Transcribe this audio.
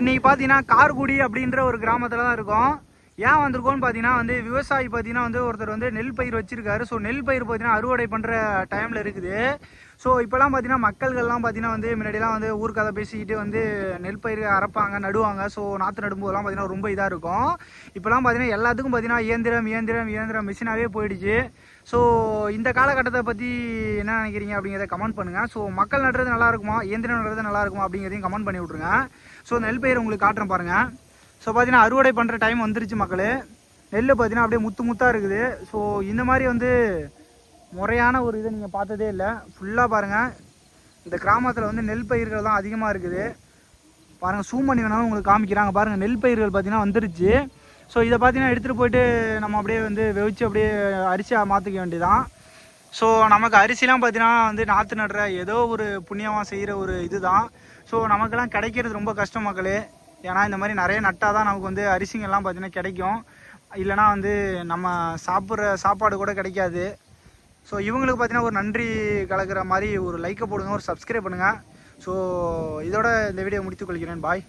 இன்னைக்கு பார்த்தீங்கன்னா கார்குடி அப்படின்ற ஒரு கிராமத்தில் தான் இருக்கோம். ஏன் வந்திருக்கோம்னு பார்த்தீங்கன்னா வந்து விவசாயி பார்த்தீங்கன்னா வந்து ஒருத்தர் வந்து நெல் பயிர் வச்சிருக்காரு. ஸோ நெல் பயிர் பார்த்தீங்கன்னா அறுவடை பண்ணுற டைமில் இருக்குது. ஸோ இப்போலாம் பார்த்தீங்கன்னா மக்கள்கள்லாம் பார்த்தீங்கன்னா வந்து முன்னாடிலாம் வந்து ஊர் பேசிக்கிட்டு வந்து நெல் பயிர் அரைப்பாங்க நடுவாங்க. ஸோ நாற்று நடும்போதெல்லாம் பார்த்தீங்கன்னா ரொம்ப இதாக இருக்கும். இப்போலாம் பார்த்தீங்கன்னா எல்லாத்துக்கும் பார்த்தீங்கன்னா இயந்திரம் இயந்திரம் இயந்திரம் மிஷினாகவே போயிடுச்சு. ஸோ இந்த காலகட்டத்தை பற்றி என்ன நினைக்கிறீங்க அப்படிங்கிறத கமெண்ட் பண்ணுங்கள் ஸோ மக்கள் நடுறது நல்லா இருக்குமா? இயந்திரம் நடுறது நல்லா இருக்குமா அப்படிங்கிறதையும் கமெண்ட் பண்ணி விட்ருங்க ஸோ நெல் பயிர் உங்களுக்கு காட்டுறேன் பாருங்கள் ஸோ பார்த்தீங்கன்னா அறுவடை பண்ணுற டைம் வந்துருச்சு மக்களே. நெல் பார்த்தீங்கன்னா அப்படியே முத்து முத்தாக இருக்குது. ஸோ இந்த மாதிரி வந்து முறையான ஒரு இதை நீங்கள் பார்த்ததே இல்லை. ஃபுல்லாக பாருங்கள் இந்த கிராமத்தில் வந்து நெல் பயிர்கள் தான் அதிகமாக இருக்குது. பாருங்கள் சூம் பண்ணி வேணாலும் உங்களுக்கு காமிக்கிறாங்க. பாருங்கள் நெல் பயிர்கள் பார்த்தீங்கன்னா வந்துருச்சு. ஸோ இதை பார்த்தீங்கன்னா எடுத்துகிட்டு போயிட்டு நம்ம அப்படியே வந்து வெவிச்சு அப்படியே அரிசியாக மாற்றிக்க வேண்டியதான் ஸோ நமக்கு அரிசிலாம் பார்த்தீங்கன்னா வந்து நாற்று நடுற ஏதோ ஒரு புண்ணியமாக செய்கிற ஒரு இதுதான். ஸோ நமக்கெல்லாம் கிடைக்கிறது ரொம்ப கஷ்டம் மக்களே. ஏன்னா இந்த மாதிரி நிறைய நட்டால் தான் நமக்கு வந்து அரிசிங்கெல்லாம் பார்த்தீங்கன்னா கிடைக்கும். இல்லைனா வந்து நம்ம சாப்பிட்ற சாப்பாடு கூட கிடைக்காது. ஸோ இவங்களுக்கு பார்த்தீங்கன்னா ஒரு நன்றி கலக்கிற மாதிரி ஒரு லைக்கை போடுங்க ஒரு சப்ஸ்கிரைப் பண்ணுங்கள் ஸோ இதோட இந்த வீடியோ முடித்துக் கொள்கிறேன். பாய்